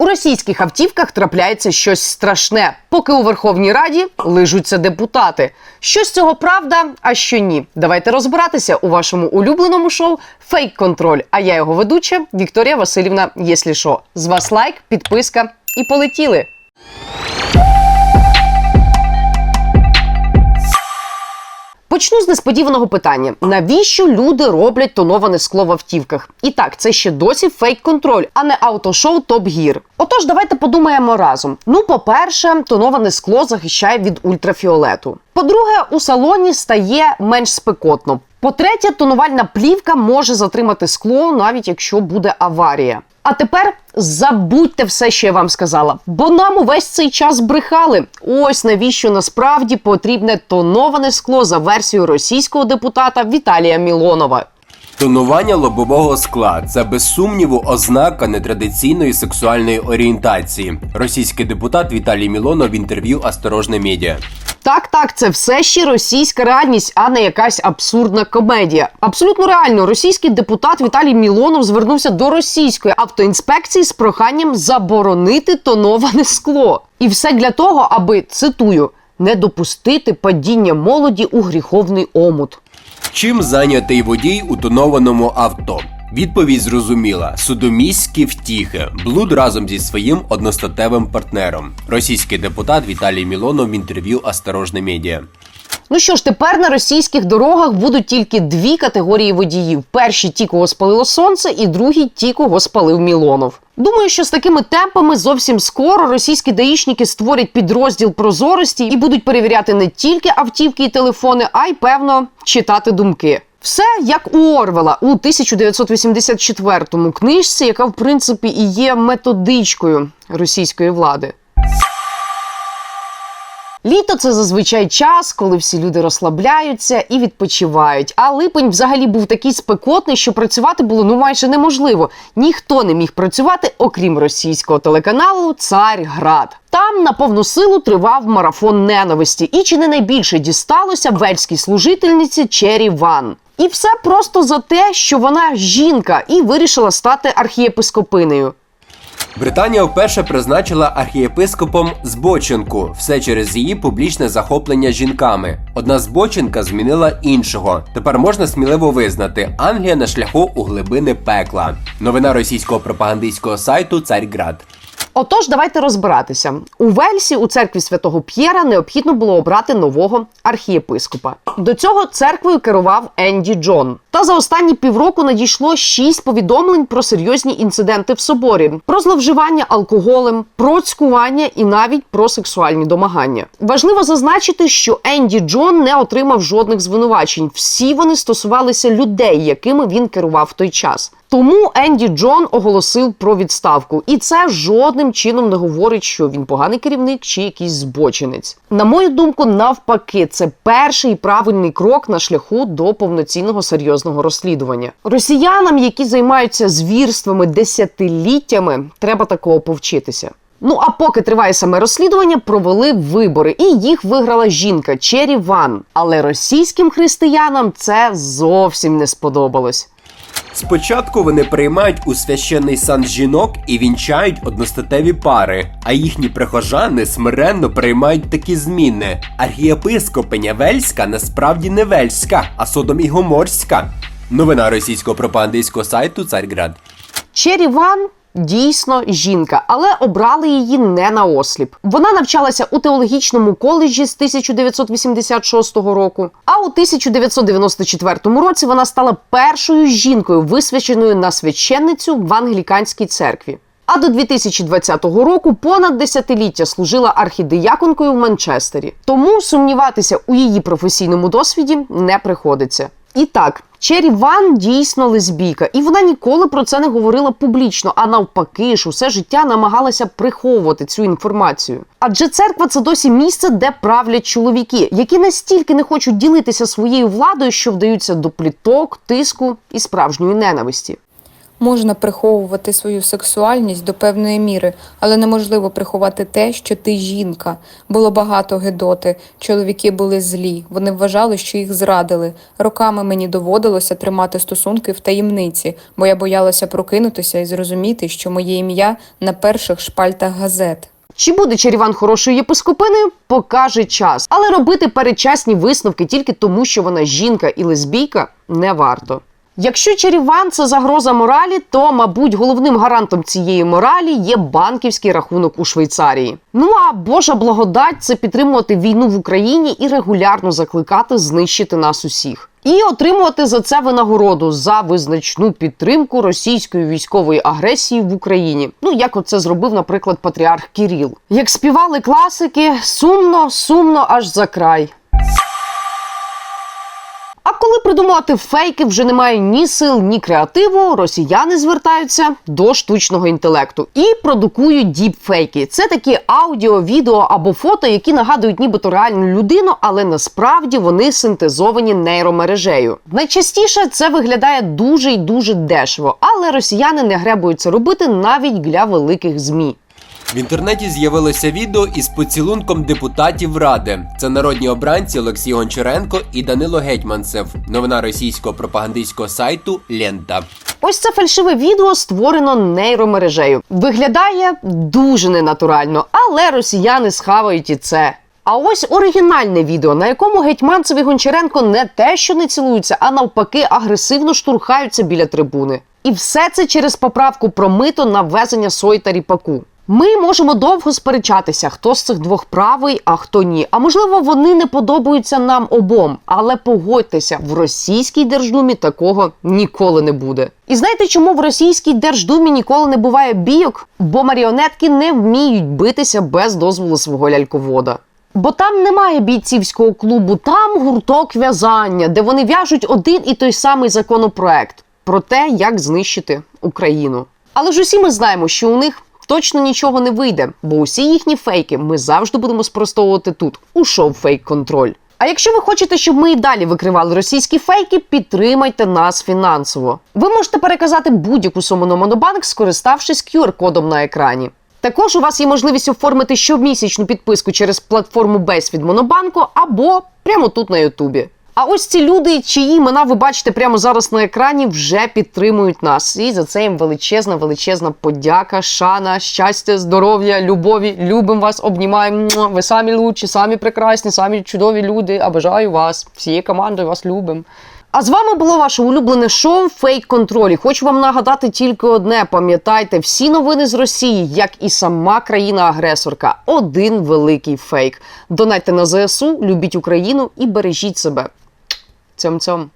У російських автівках трапляється щось страшне, поки у Верховній Раді лижуться депутати. Що з цього правда, а що ні? Давайте розбиратися у вашому улюбленому шоу Фейк Контроль. А я його ведуча Вікторія Васильівна Єслішо. З вас лайк, підписка і полетіли. Почну з несподіваного питання: навіщо люди роблять тоноване скло в автівках? І так, це ще досі фейк-контроль, а не автошоу Топ Гір. Отож, давайте подумаємо разом. Ну, по-перше, тоноване скло захищає від ультрафіолету. По-друге, у салоні стає менш спекотно. По-третє, тонувальна плівка може затримати скло, навіть якщо буде аварія. А тепер забудьте все, що я вам сказала, бо нам увесь цей час брехали. Ось навіщо насправді потрібне тоноване скло за версією російського депутата Віталія Мілонова. Тонування лобового скла це без сумніву ознака нетрадиційної сексуальної орієнтації. Російський депутат Віталій Мілонов в інтерв'ю Осторожне медіа. Так, так, це все ще російська реальність, а не якась абсурдна комедія. Абсолютно реально, російський депутат Віталій Мілонов звернувся до російської автоінспекції з проханням заборонити тоноване скло. І все для того, аби цитую не допустити падіння молоді у гріховний омут. Чим зайнятий водій у тонованому авто? Відповідь зрозуміла: судоміські втіхи, блуд разом зі своїм одностатевим партнером. Російський депутат Віталій Мілонов в інтерв'ю Осторожне медіа. Ну що ж, тепер на російських дорогах будуть тільки дві категорії водіїв: перші ті, кого спалило сонце, і другі ті, кого спалив Мілонов. Думаю, що з такими темпами зовсім скоро російські даїшники створять підрозділ прозорості і будуть перевіряти не тільки автівки і телефони, а й певно читати думки. Все як у Орвела у 1984 книжці, яка в принципі і є методичкою російської влади. Літо це зазвичай час, коли всі люди розслабляються і відпочивають. А липень взагалі був такий спекотний, що працювати було ну майже неможливо. Ніхто не міг працювати, окрім російського телеканалу Царград. Там на повну силу тривав марафон ненависті, і чи не найбільше дісталося вельській служительниці Чері Ван. І все просто за те, що вона жінка і вирішила стати архієпископинею. Британія вперше призначила архієпископом збоченку, все через її публічне захоплення жінками. Одна збоченка змінила іншого. Тепер можна сміливо визнати, Англія на шляху у глибини пекла. Новина російського пропагандистського сайту Царьград. Отож, давайте розбиратися. У Вельсі у церкві святого П'єра необхідно було обрати нового архієпископа. До цього церквою керував Енді Джон. Та за останні півроку надійшло шість повідомлень про серйозні інциденти в соборі, про зловживання алкоголем, про цькування і навіть про сексуальні домагання. Важливо зазначити, що Енді Джон не отримав жодних звинувачень. Всі вони стосувалися людей, якими він керував в той час. Тому Енді Джон оголосив про відставку, і це жодним чином не говорить, що він поганий керівник чи якийсь збочинець. На мою думку, навпаки, це перший правильний крок на шляху до повноцінного серйозного розслідування. Росіянам, які займаються звірствами десятиліттями, треба такого повчитися. Ну а поки триває саме розслідування, провели вибори, і їх виграла жінка Чері Ван. Але російським християнам це зовсім не сподобалось. Спочатку вони приймають у священний сан жінок і вінчають одностатеві пари, а їхні прихожани смиренно приймають такі зміни. Архієпископиня Вельська насправді не Вельська, а Содом і Гоморська. Новина російського пропагандистського сайту Царьград. Чері Ван дійсно жінка, але обрали її не на осліп. Вона навчалася у теологічному коледжі з 1986 року. А у 1994 році вона стала першою жінкою, висвяченою на священницю в англіканській церкві. А до 2020 року понад десятиліття служила архідияконкою в Манчестері. Тому сумніватися у її професійному досвіді не приходиться. І так, Чері Ван дійсно лесбійка, і вона ніколи про це не говорила публічно, а навпаки ж усе життя намагалася приховувати цю інформацію. Адже церква це досі місце, де правлять чоловіки, які настільки не хочуть ділитися своєю владою, що вдаються до пліток, тиску і справжньої ненависті. Можна приховувати свою сексуальність до певної міри, але неможливо приховати те, що ти жінка. Було багато гедоти. Чоловіки були злі. Вони вважали, що їх зрадили. Роками мені доводилося тримати стосунки в таємниці, бо я боялася прокинутися і зрозуміти, що моє ім'я на перших шпальтах газет. Чи буде Черіван хорошою єпископиною, покаже час. Але робити передчасні висновки тільки тому, що вона жінка і лесбійка, не варто. Якщо Черіван це загроза моралі, то, мабуть, головним гарантом цієї моралі є банківський рахунок у Швейцарії. Ну а Божа благодать це підтримувати війну в Україні і регулярно закликати знищити нас усіх. І отримувати за це винагороду за визначну підтримку російської військової агресії в Україні. Ну як оце зробив, наприклад, патріарх Кіріл. Як співали класики, сумно, сумно аж за край. А коли придумувати фейки вже немає ні сил, ні креативу, росіяни звертаються до штучного інтелекту і продукують діпфейки. Це такі аудіо, відео або фото, які нагадують нібито реальну людину, але насправді вони синтезовані нейромережею. Найчастіше це виглядає дуже й дуже дешево, але росіяни не гребують це робити навіть для великих змі. В інтернеті з'явилося відео із поцілунком депутатів Ради. Це народні обранці Олексій Гончаренко і Данило Гетьманцев. Новина російського пропагандистського сайту Лента. Ось це фальшиве відео створено нейромережею. Виглядає дуже ненатурально, але росіяни схавають і це. А ось оригінальне відео, на якому Гетьманцев і Гончаренко не те, що не цілуються, а навпаки, агресивно штурхаються біля трибуни. І все це через поправку про мито на ввезення сої та ріпаку. Ми можемо довго сперечатися, хто з цих двох правий, а хто ні. А можливо, вони не подобаються нам обом. Але погодьтеся, в російській держдумі такого ніколи не буде. І знаєте, чому в російській держдумі ніколи не буває бійок? Бо маріонетки не вміють битися без дозволу свого ляльковода. Бо там немає бійцівського клубу, там гурток в'язання, де вони в'яжуть один і той самий законопроект про те, як знищити Україну. Але ж усі ми знаємо, що у них точно нічого не вийде, бо усі їхні фейки ми завжди будемо спростовувати тут, у шоу Фейк Контроль. А якщо ви хочете, щоб ми і далі викривали російські фейки, підтримайте нас фінансово. Ви можете переказати будь-яку суму на Монобанк, скориставшись QR-кодом на екрані. Також у вас є можливість оформити щомісячну підписку через платформу Бейс від Монобанку або прямо тут на Ютубі. А ось ці люди, чиї імена ви бачите прямо зараз на екрані, вже підтримують нас. І за це їм величезна, величезна подяка, шана, щастя, здоров'я, любові. Любимо вас, обнімаємо. Ви самі лучші, самі прекрасні, самі чудові люди. А бажаю вас. Всією командою вас любимо. А з вами було ваше улюблене шоу Фейк Контроль. Хочу вам нагадати тільки одне: пам'ятайте, всі новини з Росії, як і сама країна-агресорка, один великий фейк. Донайте на ЗСУ, любіть Україну і бережіть себе. Цьом-цьом.